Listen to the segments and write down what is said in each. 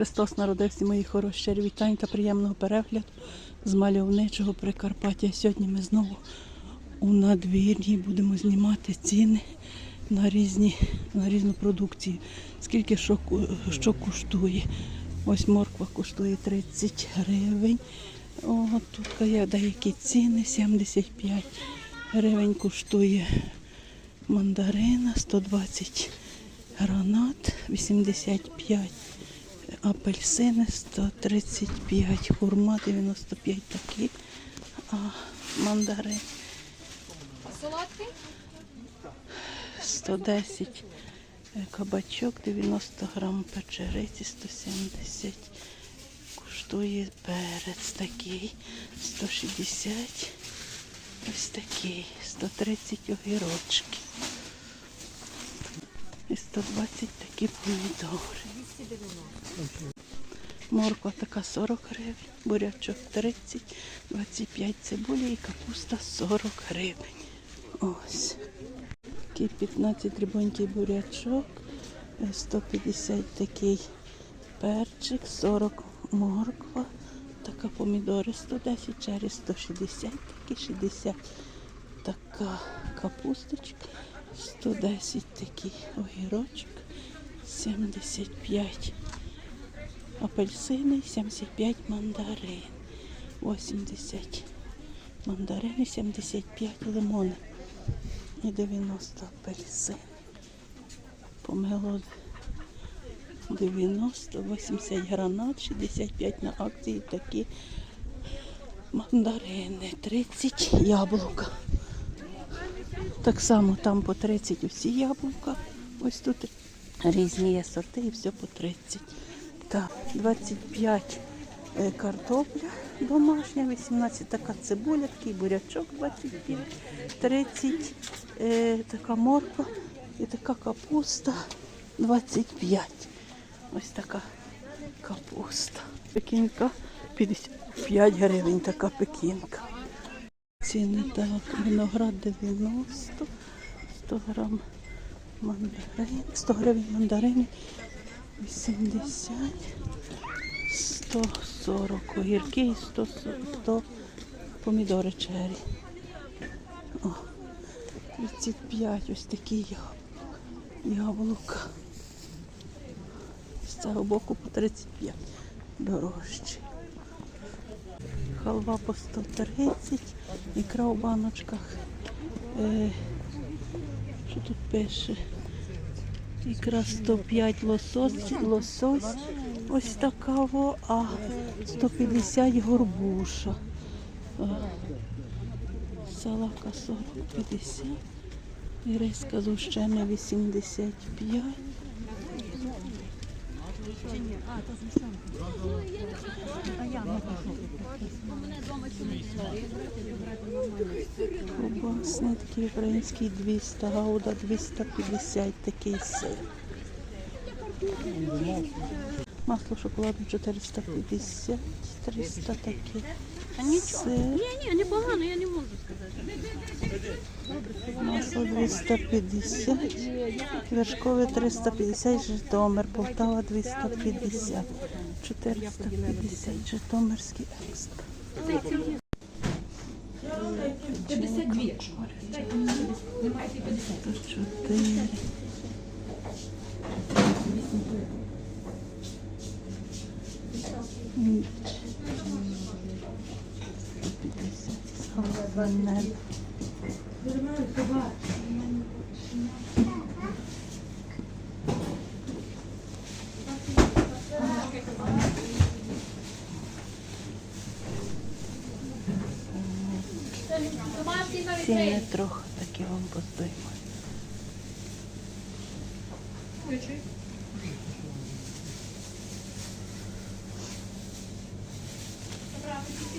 Христос народився, мої хороші вітань та приємного перегляду з мальовничого Прикарпаття. Сьогодні ми знову у надвір'ї будемо знімати ціни на різні на різну продукцію. Скільки що, що коштує. Ось морква коштує 30 гривень. О, тут є деякі ціни 75 гривень коштує мандарина, 120 гранат, 85 апельсини 135, хурма 95 такі, а мандарин Солодкий? 110, е, кабачок 90 грам печериці 170. Коштує перець такий 160. Ось такий 130 огірочки. І 120 такі помідори. Морква така 40 гривень, бурячок 30, 25 цибулі і капуста 40 гривень. Ось. Такий 15 дрібонький бурячок, е, 150 такий перчик, 40 морква, така помідори 110, черри 160, такі 60. Така капусточка, 110 такий огірочок, 75 апельсини, 75 мандарин, 80 мандарини, 75 лимони і 90 апельсин. Помело 90, 80 гранат, 65 на акції такі мандарини, 30 яблука. Так само там по 30 усі яблука. Ось тут різні є сорти і все по 30. Так, 25 е, картопля домашня, 18 така цибуля, такий бурячок 25, 30 е, така морква і така капуста 25. Ось така капуста. Пекінка 55 гривень така пекінка. Ціни так, виноград 90, 100 грам мандарин, 100 гривень мандарини, 80, 140 огірки і 100, 100 помідори чері. О, 35 ось такі яблука. З цього боку по 35 дорожчі. Халва по 130, ікра у баночках. Е, що тут пише? Ікра 105 лосось, лосось. Ось така, во, а 150 горбуша. Е, Салака 40-50. І риска з ущеми 85. Колбасний такий український 200, гауда 250 такий сир. Масло шоколадне 450, 300 таке. Сир. Ні, ні, непогано, я не можу сказати. Масло 250, вершкове 350, Житомир, Полтава 250, 450, Житомирський екстра. 52, якщо. 104. Ніч. 150. Салат Ціни трохи такі вам поздоймають.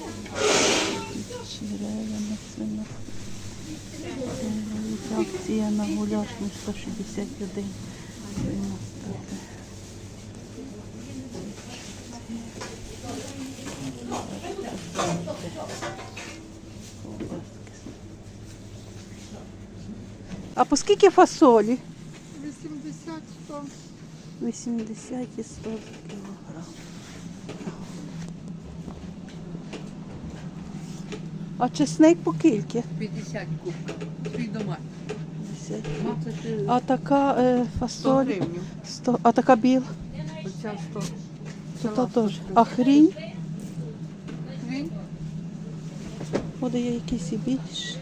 Черевина, свина. Е, Акція на гуляш на 161. 93. А по скільки фасолі? 80 100 80 і 100 за А чесник по кільки? 50 кубка. Свій домашній. 50. 20 А така е, 100 фасоль? гривень. 100. А така біла? Оця 100. Це Це то лапка теж. А хрінь? Гривень. Буде є якісь і більш.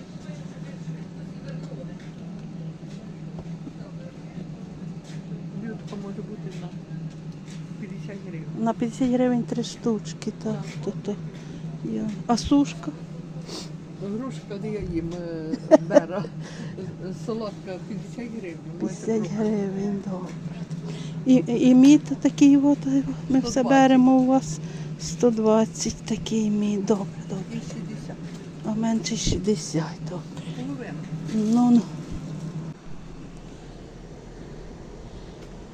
Блюдко може бути на 50 гривень. На 50 гривень три штучки. Так, то, то. Я. А сушка? Грушка де я їм бера. Е, Солодка 50 гривень. 50 гривень, добре. І, і мід такий, от, е, ми все беремо у вас 120 такий мід. Добре, добре. А менше 60, добре. Половина. Ну, ну.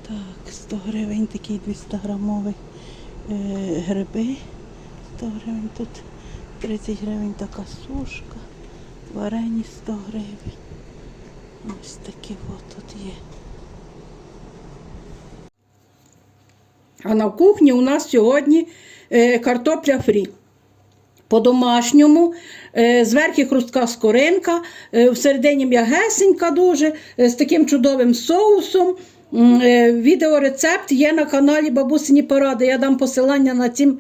Так, 100 гривень такий 200 грамовий е, гриби. 100 гривень тут 30 гривень така сушка. Варені 100 гривень. Ось такі от тут є. А на кухні у нас сьогодні е, картопля фрі. По-домашньому, е, зверху хрустка скоринка, е, всередині м'ягесенька дуже, з таким чудовим соусом. Відеорецепт є на каналі Бабусині Поради. Я дам посилання на цим,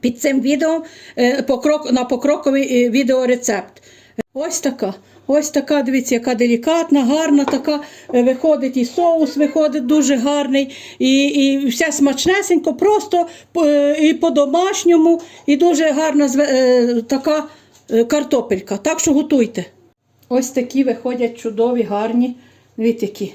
під цим відео е, на покроковий е, відеорецепт. Ось така. Ось така, дивіться, яка делікатна, гарна така. е, Виходить і соус, виходить дуже гарний, і, і все смачнесенько, просто і по-домашньому, і дуже гарна така картопелька. Так що готуйте. Ось такі виходять чудові, гарні. Дивіться, які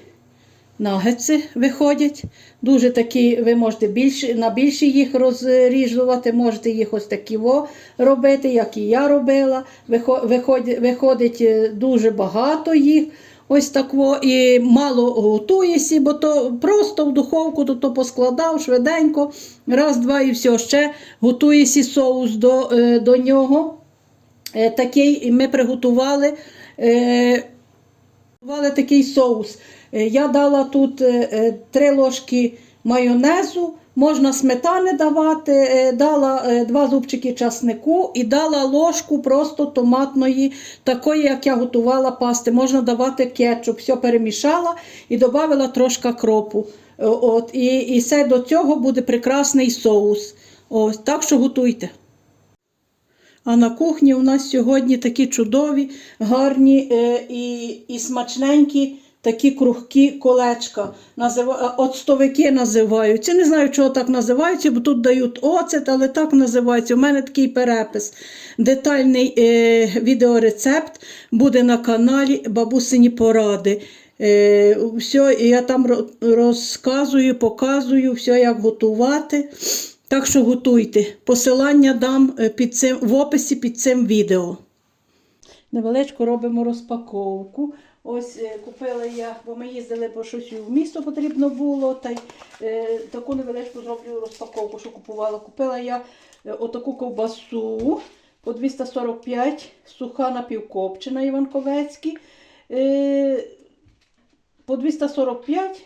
нагетси виходять. Дуже такі, ви можете більше, на більше їх розріжувати, можете їх ось такі во робити, як і я робила. Виходить, виходить е, дуже багато їх. Ось так во, і мало готуєся, бо то просто в духовку то, то поскладав швиденько, раз, два і все. Ще готуєся соус до, е, до нього. Е, Такий ми приготували. Е, такий соус. Е, Я дала тут е, е, три ложки майонезу, можна сметани давати, дала два зубчики часнику і дала ложку просто томатної, такої, як я готувала пасти. Можна давати кетчуп, все перемішала і додала трошки кропу. От, і, і все до цього буде прекрасний соус. Ось, так що готуйте. А на кухні у нас сьогодні такі чудові, гарні е, і, і смачненькі такі кругкі колечка. Е, Оцтовики називаються. Не знаю, чого так називаються, бо тут дають оцет, але так називається. У мене такий перепис. Детальний е, відеорецепт буде на каналі Бабусині Поради. Е, все, я там розказую, показую, все, як готувати. Так що готуйте. Посилання дам е, під цим, в описі під цим відео. Невеличку робимо розпаковку. Ось е, купила я, бо ми їздили, бо щось в місто потрібно було. Та й е, таку невеличку зроблю розпаковку, що купувала. Купила я е, отаку ковбасу по 245, суха напівкопчена Іванковецький. Е, по 245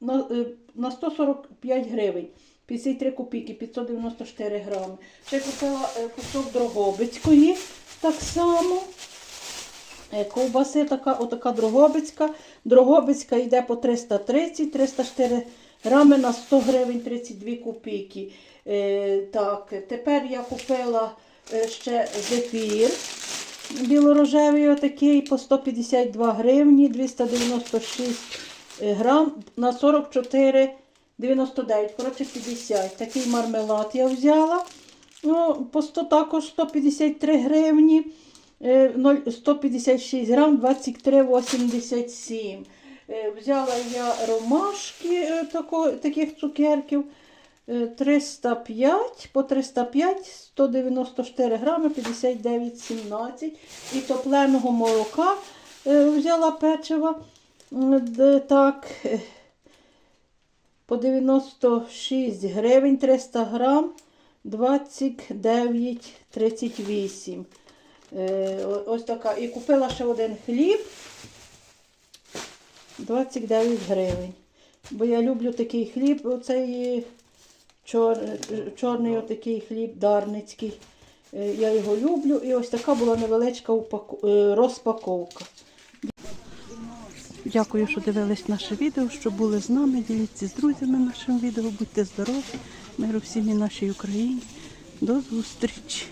на, е, на 145 гривень. 53 копійки, 594 грами. Ще купила е, кусок Дрогобицької так само. Е, Ковбаси така, отака Дрогобицька. Дрогобицька йде по 330, 304 грами на 100 гривень 32 копійки. Е, так, тепер я купила е, ще зефір. Білорожевий отакий по 152 гривні, 296 грам на 44,99, коротше 50. Такий мармелад я взяла. Ну, по 100 також 153 гривні, 156 грам, 23,87. Е, Взяла я ромашки е, таких цукерків. е, 305 по 305, 194 грами, 59,17. І топленого молока е, взяла печива. Так, е, по 96 гривень 300 грам, 29,38. Е, Ось така. І купила ще один хліб. 29 гривень. Бо я люблю такий хліб, оцей чор, чорний отакий хліб дарницький. Е, Я його люблю. І ось така була невеличка е, розпаковка. Дякую, що дивились наше відео, що були з нами. Діліться з друзями нашим відео. Будьте здорові, миру всім і нашій Україні. До зустрічі!